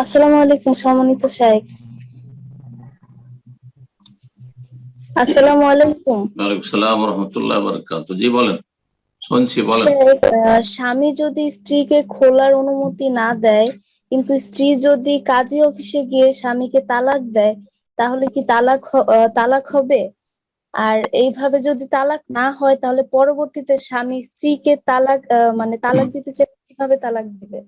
আসসালামু আলাইকুম সম্মানিত সাহেব আসসালামু আলাইকুম। ওয়ালাইকুম সালাম রহমতুল্লাহ বরকাত জি বলেন। শুনছি বলেন। স্বামী যদি স্ত্রীকে খোলার অনুমতি না দেয় কিন্তু স্ত্রী যদি কাজী অফিসে গিয়ে স্বামীকে তালাক দেয় তাহলে কি তালাক তালাক হবে? আর এইভাবে যদি তালাক না হয় তাহলে পরবর্তীতে স্বামী স্ত্রীকে তালাক মানে তালাক দিতে চাই কীভাবে তালাক দিবে?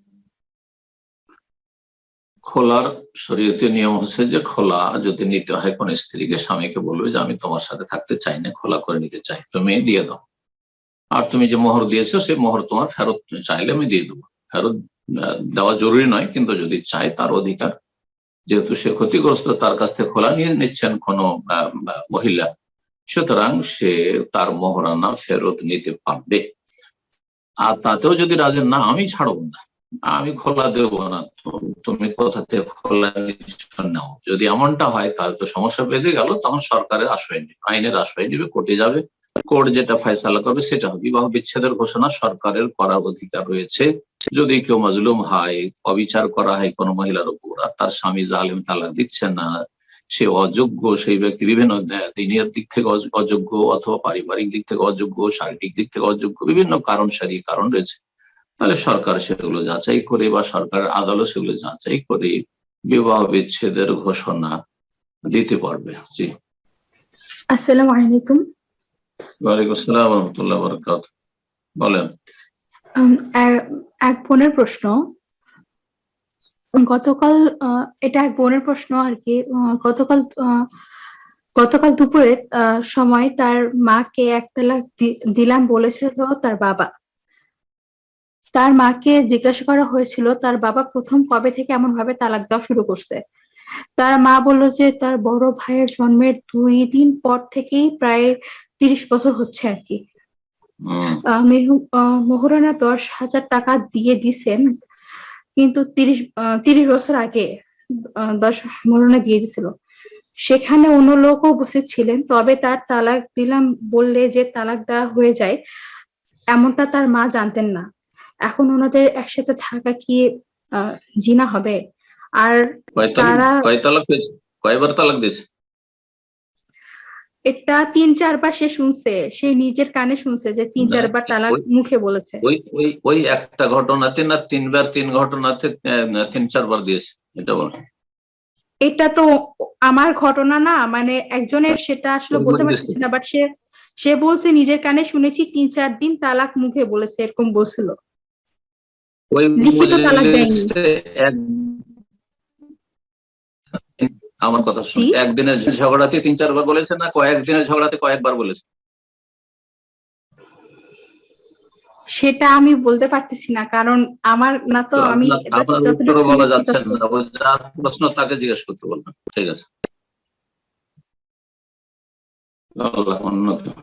খোলার শরীয়তে নিয়ম হচ্ছে যে খোলা যদি নিতে হয়, কোন স্ত্রীকে, স্বামীকে বলবে যে আমি তোমার সাথে থাকতে চাই না, খোলা করে নিতে চাই, তুমি দিয়ে দাও। আর তুমি যে মোহর দিয়েছ, সেই মোহর তোমার ফেরত চাইলে আমি দিয়ে দেবো। ফেরত দেওয়া জরুরি নয়, কিন্তু যদি চাই তার অধিকার। যেহেতু সে ক্ষতিগ্রস্ত, তার কাছ থেকে খোলা নিয়ে নিচ্ছেন কোনো মহিলা, সুতরাং সে তার মোহরানা ফেরত নিতে পারবে। আর তাতেও যদি রাজি না, আমি ছাড়ব না। আমি খোলা দেবো না। তুমি কোথা থেকে খোলা নাও। যদি এমনটা হয়, তাহলে তো সমস্যা বেঁধে গেল, তখন সরকারের আশ্রয় নেবে, আইনের আশ্রয় নেবে, কোর্টে যাবে। কোর্ট যেটা ফয়সালা করবে, সেটা বিবাহ বিচ্ছেদের ঘোষণা, সরকারের করার অধিকার রয়েছে। যদি কেউ মজলুম হয়, অবিচার করা হয় কোনো মহিলার উপর, আর তার স্বামী জালেম তালাক দিচ্ছে না, সে অযোগ্য, সেই ব্যক্তি বিভিন্ন দিনের দিক থেকে অযোগ্য অথবা পারিবারিক দিক থেকে অযোগ্য, শারীরিক দিক থেকে অযোগ্য, বিভিন্ন কারণ সারি কারণ রয়েছে। তাহলে সরকার সেগুলো যাচাই করে বা সরকারের আদালত সেগুলো যাচাই করে। বিবাহ বিচ্ছেদের ঘোষণা দিতে পারবে। জি। আসসালামু আলাইকুম। ওয়ালাইকুম আসসালাম রহমতুল্লাহ বরকাত বলেন। এক বোনের প্রশ্ন। গতকাল এটা এক বোনের প্রশ্ন আর কি। গতকাল গতকাল দুপুরে সময় তার মাকে এক তালাক দিলাম বলেছিল তার বাবা। তার মাকে জিজ্ঞাসা করা হয়েছিল তার বাবা প্রথম কবে থেকে এমন ভাবে তালাক দেওয়া শুরু করছে? তার মা বলল যে তার বড় ভাইয়ের জন্মের দুই দিন পর থেকেই প্রায় তিরিশ বছর হচ্ছে আর কি। মোহরানা দশ হাজার টাকা দিয়ে দিছেন কিন্তু তিরিশ তিরিশ বছর আগে দশ মোহরানা দিয়ে দিছিল। সেখানে অন্য লোকও উপস্থিত ছিলেন তবে তার তালাক দিলাম বললে যে তালাক দেওয়া হয়ে যায় এমনটা তার মা জানতেন না। এখন ওনাদের একসাথে থাকা কি জিনা হবে? আর তারা- কয় তালাক হয়েছে? কয়বার তালাক দিয়েছে? এটা তিন চারবার সে শুনছে সে নিজের কানে শুনছে যে তিন চারবার তালাক মুখে বলেছে। ওই ওই ওই একটা ঘটনাতে না তিনবার তিন ঘটনাতে তিন চারবার দিয়েছে এটা বল। এটা তো আমার ঘটনা না মানে একজনের সেটা আসলে বলতে পারছি না বাট সে সে বলছে নিজের কানে শুনেছি তিন চার দিন তালাক মুখে বলেছে এরকম বলছিল। ওই আমার কথা শুন একদিনের ঝগড়াতে তিন চারবার বলেছে না? কয়েকদিনের ঝগড়াতে কয়েকবার বলেছে? সেটা আমি বলতে পারতেছি না কারণ আমার না তো আমি বলা যাচ্ছে না। যার প্রশ্ন তাকে জিজ্ঞেস করতে বলবেন। ঠিক আছে। আল্লাহ অন্য কেউ